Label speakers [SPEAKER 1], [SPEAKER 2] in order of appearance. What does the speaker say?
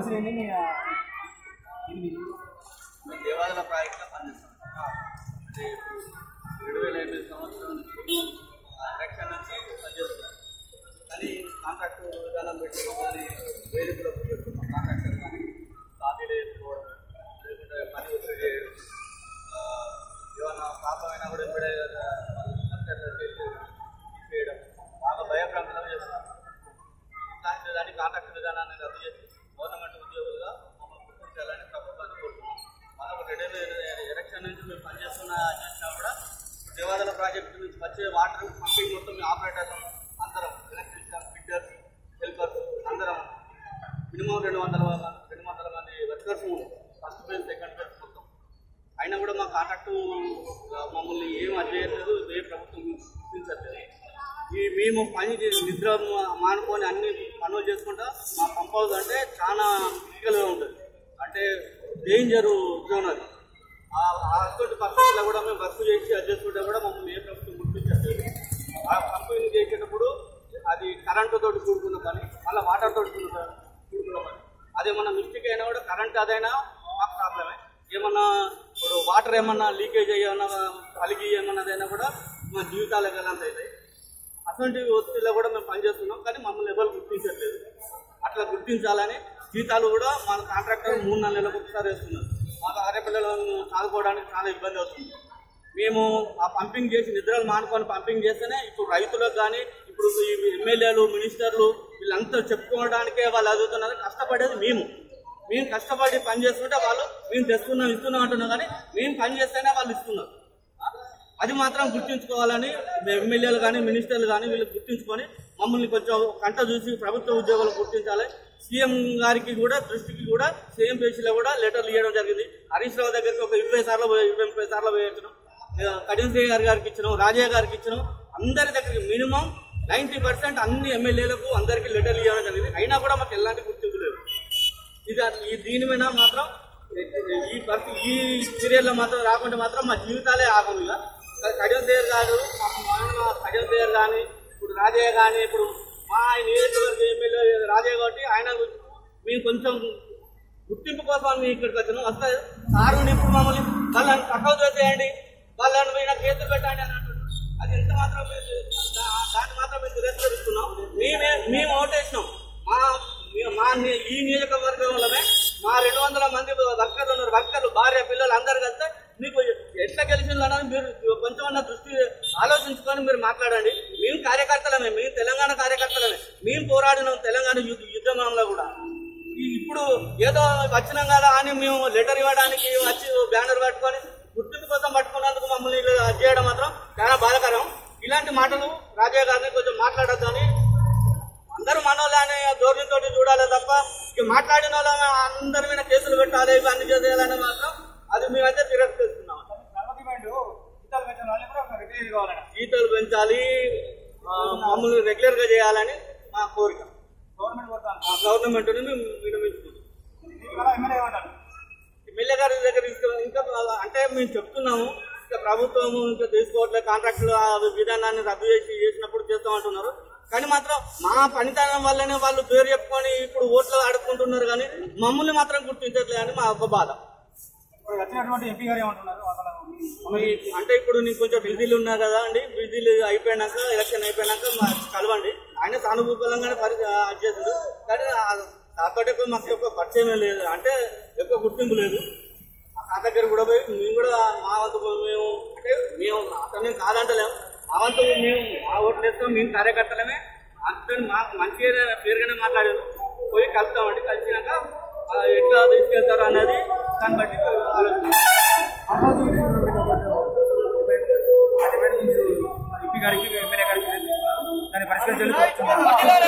[SPEAKER 1] సమస్యలు
[SPEAKER 2] మేము దేవాలయ ప్రాజెక్ట్లో పనిచేస్తాం. అంటే రెండు వేల ఎనిమిది సంవత్సరం రక్షణ నుంచి పనిచేస్తున్నాం కానీ కాంట్రాక్ట్ విధానం పెట్టుకోవడం కానీ వేదికలో పెట్టుకున్నాం కాంట్రాక్టర్ కానీ కాపీలు వేసుకోవడం లేకుంటే పని ఏమన్నా పాపమైనా కూడా ఇప్పుడే తీసేయడం. బాగా భయప్రాంతం చేస్తున్నాం దాని కాంట్రాక్ట్ విధానాన్ని రద్దు చేసి గవర్నమెంట్ ఉద్యోగులుగా మమ్మల్ని గుర్తించాలని ప్రభుత్వాన్ని కోరుతున్నాం. మనకు రెండు ఎలక్షన్ నుంచి మేము పనిచేస్తున్న చేసినా కూడా దేవాదాల ప్రాజెక్టు నుంచి వచ్చే వాటర్ పంపింగ్ మొత్తం మేము ఆపరేటర్స్ అందరం ఎలక్ట్రీషియన్ ఫిట్టర్స్ హెల్పర్స్ అందరం మినిమం రెండు వందల రెండు వందల మంది workers first phase second phase మొత్తం. అయినా కూడా మా కాంట్రాక్టు మమ్మల్ని ఏం అధ్యయలేదు ఏ ప్రభుత్వం గుర్తించట్లేదు ఈ మేము పని చేసి నిద్ర మానుకొని అన్ని పనులు చేసుకుంటా. మా పంప్ హౌస్ అంటే చాలా క్రిటికల్గా ఉంటుంది. అంటే డేంజర్ జోన్ అది. ఆ అటువంటి పరిస్థితుల్లో కూడా మేము వర్క్ చేసి అది చేసుకుంటే కూడా మమ్మల్ని ఏ ప్రభుత్వం గుర్తించట్లేదు ఆ పంపింగ్ చేసేటప్పుడు అది కరెంటు తోటి కూడుకున్న పని మళ్ళీ వాటర్ తోటి కూడుకున్న కూడుకున్న పని అదేమన్నా మిస్టేక్ అయినా కూడా కరెంట్ అదైనా మాకు ప్రాబ్లమే ఏమన్నా ఇప్పుడు వాటర్ ఏమన్నా లీకేజ్ అయ్యన్నా కలిగి ఏమన్నదైనా కూడా మా జీవితాలు గలంత అవుతాయి అటువంటి ఒత్తిడిలో కూడా మేము పనిచేస్తున్నాం. కానీ మమ్మల్ని ఎవరు గుర్తించట్లేదు అట్లా గుర్తించాలని జీతాలు కూడా మన కాంట్రాక్టర్ మూడు నాలుగు నెలలకు ఒకసారి వేస్తున్నారు. మాకు ఆడపిల్లలను చదువుకోవడానికి చాలా ఇబ్బంది అవుతుంది. మేము ఆ పంపింగ్ చేసి నిద్రలు మానుకొని పంపింగ్ చేస్తేనే ఇప్పుడు రైతులకు కానీ ఇప్పుడు ఈ ఎమ్మెల్యేలు మినిస్టర్లు వీళ్ళంతా చెప్పుకోవడానికే వాళ్ళు చదువుతున్నారు కష్టపడేది మేము. మేము కష్టపడి పని చేస్తుంటే వాళ్ళు మేము తెస్తున్నాం ఇస్తున్నాం అంటున్నాం కానీ మేము పని చేస్తేనే వాళ్ళు ఇస్తున్నారు. అది మాత్రం గుర్తుంచుకోవాలని ఎమ్మెల్యేలు కానీ మినిస్టర్లు కానీ వీళ్ళు గుర్తించుకొని మమ్మల్ని కొంచెం కంట చూసి ప్రభుత్వ ఉద్యోగులు గుర్తించాలి. సీఎం గారికి కూడా దృష్టికి కూడా సీఎం పేజీలో కూడా లెటర్లు ఇవ్వడం జరిగింది. హరీష్ రావు దగ్గరికి ఒక ఇరవై సార్లు పోయి ఇరవై ముప్పై సార్లు పోయించడం కడియం శ్రీ గారి గారికి ఇచ్చినాం రాజయ్య గారికి ఇచ్చినాం. అందరి దగ్గరికి మినిమం నైంటీ పర్సెంట్ అన్ని ఎమ్మెల్యేలకు అందరికీ లెటర్లు ఇవ్వడం జరిగింది. అయినా కూడా మాకు ఎలాంటి గుర్తింపు లేదు. ఇది ఈ దీని మీద మాత్రం ఈ పరిస్థితి ఈ చర్యల్లో మాత్రం రాకుండా మాత్రం మా జీవితాలే ఆగం ఇక. కడియం గారు మా మామ కడియం గారు కానీ ఇప్పుడు రాజయ్య కానీ ఇప్పుడు మా నియోజకవర్గ ఎమ్మెల్యే రాజయ్య కాబట్టి ఆయన మేము కొంచెం గుర్తింపు కోసం మేము ఇక్కడికి వచ్చినాం. అసలు సారు ఇప్పుడు మమ్మల్ని వాళ్ళని పక్కకు చేసేయండి వాళ్ళని మీద కేసులు పెట్టండి అని అంటున్నాం అది ఎంత మాత్రం మేము దాన్ని మాత్రం మేము తిరస్కరిస్తున్నాం. మేమే మేము ఓటేసినాం. మా మా ని- ఈ నియోజకవర్గంలోనే మా రెండు వందల మంది వర్కర్లు ఉన్నారు. వర్కర్లు భార్య పిల్లలు అందరు కలిస్తే మీకు ఎట్లా గెలిచిందని మీరు కొంచెం దృష్టి ఆలోచించుకొని మీరు మాట్లాడండి. మేము కార్యకర్తలమే. మేము తెలంగాణ కార్యకర్తలమే. మేము పోరాడినాం తెలంగాణ యుద్ధ యుద్ధంలో కూడా. ఇప్పుడు ఏదో వచ్చినాం కదా అని మేము లెటర్ ఇవ్వడానికి వచ్చి బ్యానర్ పట్టుకొని గుర్తింపు కోసం పట్టుకున్నందుకు మమ్మల్ని చేయడం మాత్రం చాలా బాధకరం. ఇలాంటి మాటలు రాజయ్య గారిని కొంచెం మాట్లాడొద్దని అందరూ మనోళ్ళే అనే ధోరణితోటి చూడాలి తప్ప ఇక మాట్లాడిన వాళ్ళ అందరి మీద కేసులు పెట్టాలి అన్ని చేయాలని మాత్రం అది మేమైతే తిరస్కరిస్తున్నాం. జీతాలు పెంచాలి మమ్మల్ని రెగ్యులర్గా చేయాలని మా కోరిక. గవర్నమెంట్ మేము విరమించుకుంటాం ఎమ్మెల్యే గారి దగ్గర ఇంకా అంటే మేము చెప్తున్నాము ఇంకా ప్రభుత్వం ఇంకా తీసుకోవట్లేదు కాంట్రాక్టులు విధానాన్ని రద్దు చేసి చేసినప్పుడు చేస్తామంటున్నారు కానీ మాత్రం మా పనితనం వల్లనే వాళ్ళు పేరు చెప్పుకొని ఇప్పుడు ఓట్లు ఆడుకుంటున్నారు కానీ మమ్మల్ని మాత్రం గుర్తించట్లేదు అని మా ఒక బాధ. అంటే ఇప్పుడు నీకు కొంచెం బిజీలు ఉన్నా కదా అండి బిజీలు అయిపోయినాక ఎలక్షన్ అయిపోయినాక కలవండి. ఆయన సానుభూతంగానే పరి అది కానీ తాతోటి ఎక్కువ మాకు ఎక్కువ పరిచయం లేదు. అంటే ఎక్కువ గుర్తింపు లేదు. ఆ దగ్గర కూడా పోయి మేము కూడా మా వంతు మేము అంటే మేము అతను కాదంటలేము మా వంతు మేము మా ఓట్లు వేస్తాం మేము కార్యకర్తలమే. అతను మాకు మంచిగా పేరుగానే మాట్లాడారు. పోయి కలుస్తామండి కలిసినాక ఎట్లా తీసుకెళ్తారు అనేది దాన్ని బట్టి
[SPEAKER 1] desde el